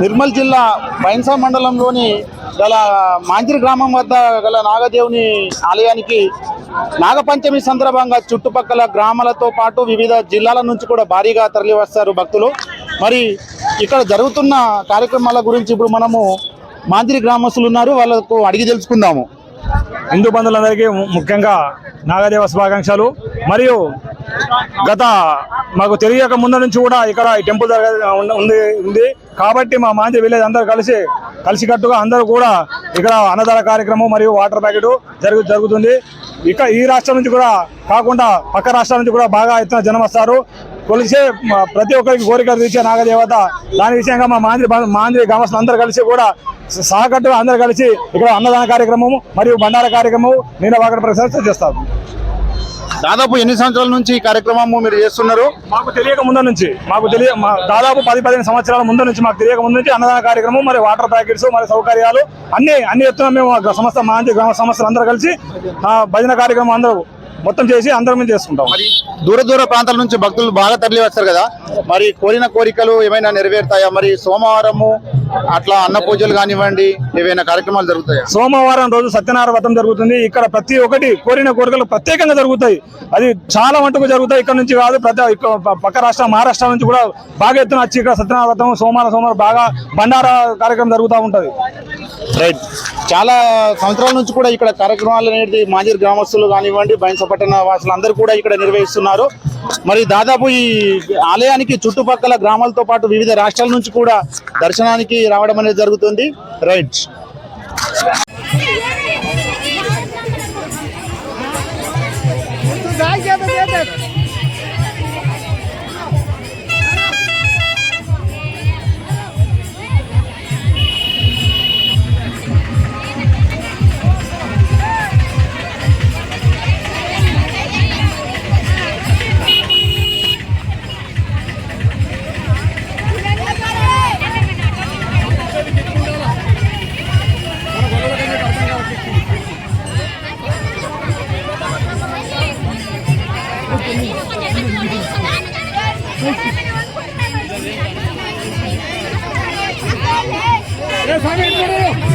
నిర్మల్ జిల్లా బైన్సా మండలంలోని గల మాంజిరి గ్రామం వద్ద గల నాగదేవుని ఆలయానికి నాగపంచమి సందర్భంగా చుట్టుపక్కల గ్రామాలతో పాటు వివిధ జిల్లాల నుంచి కూడా భారీగా తరలివస్తారు భక్తులు. మరి ఇక్కడ జరుగుతున్న కార్యక్రమాల గురించి ఇప్పుడు మనము మాంజిరి గ్రామస్తులు ఉన్నారు వాళ్ళకు అడిగి తెలుసుకుందాము. హిందూ బంధువులందరికీ ము- ముఖ్యంగా నాగదేవ శుభాకాంక్షలు. మరియు గత మాకు తెలియక ముందు నుంచి కూడా ఇక్కడ ఈ టెంపుల్ ఉంది ఉంది. కాబట్టి మా మాంజీ విలేజ్ అందరూ కలిసి కలిసికట్టుగా అందరూ కూడా ఇక్కడ అన్నదాన కార్యక్రమం మరియు వాటర్ ప్యాకెట్ జరుగు జరుగుతుంది. ఇక ఈ రాష్ట్రం నుంచి కూడా కాకుండా పక్క రాష్ట్రాల నుంచి కూడా బాగా ఎత్తున జనం వస్తారు. కొలిసే ప్రతి ఒక్కరికి కోరికలు తీర్చే నాగదేవత. దాని విషయంగా మా మాంద్రి మాంద్రి గ్రామస్తులు అందరూ కలిసి కూడా సహకట్టుగా అందరూ కలిసి ఇక్కడ అన్నదాన కార్యక్రమం మరియు బండార కార్యక్రమం నేను వాకడ ప్రసాద్ దాదాపు ఎన్ని సంవత్సరాల నుంచి ఈ కార్యక్రమం మీరు చేస్తున్నారు? మాకు తెలియక ముందు నుంచి మాకు తెలియ మా దాదాపు పది పదిహేను సంవత్సరాల ముందు నుంచి మాకు తెలియక ముందు నుంచి అన్నదాన కార్యక్రమం మరి వాటర్ ప్యాకెట్స్ మరి సౌకర్యాలు అన్ని అన్ని ఎత్తున మేము సంస్థ మాంద్రి గ్రామ సంస్థలు అందరూ కలిసి ఆ భజన కార్యక్రమం అందరూ మొత్తం చేసి అందరం చేసుకుంటాం. మరి దూర దూర ప్రాంతాల నుంచి భక్తులు బాగా తరలి వస్తారు కదా? మరి కోరిన కోరికలు ఏమైనా నెరవేరుతాయా? మరి సోమవారము అట్లా అన్న పూజలు కానివ్వండి ఏవైనా కార్యక్రమాలు జరుగుతాయా? సోమవారం రోజు సత్యనారాయణ వ్రతం జరుగుతుంది. ఇక్కడ ప్రతి ఒక్కటి కోరిన కోరికలు ప్రత్యేకంగా జరుగుతాయి. అది చాలా మటుకు జరుగుతాయి. ఇక్కడ నుంచి కాదు ప్రతి పక్క రాష్ట్రం మహారాష్ట్ర నుంచి కూడా బాగా ఎత్తున వచ్చి ఇక్కడ సత్యనారాయణ వ్రతం సోమవారం సోమవారం బాగా బండారా కార్యక్రమం జరుగుతూ ఉంటది. రైట్ చాలా సంవత్సరాల నుంచి కూడా ఇక్కడ కార్యక్రమాలు అనేది మాజీ గ్రామస్తులు కానివ్వండి బైన్సపట్టణ వాసులు అందరూ కూడా ఇక్కడ నిర్వహిస్తున్నారు. మరి దాదాపు ఈ ఆలయానికి చుట్టుపక్కల గ్రామాలతో పాటు వివిధ రాష్ట్రాల నుంచి కూడా దర్శనానికి రావడం అనేది జరుగుతుంది. Right ¡Vamos!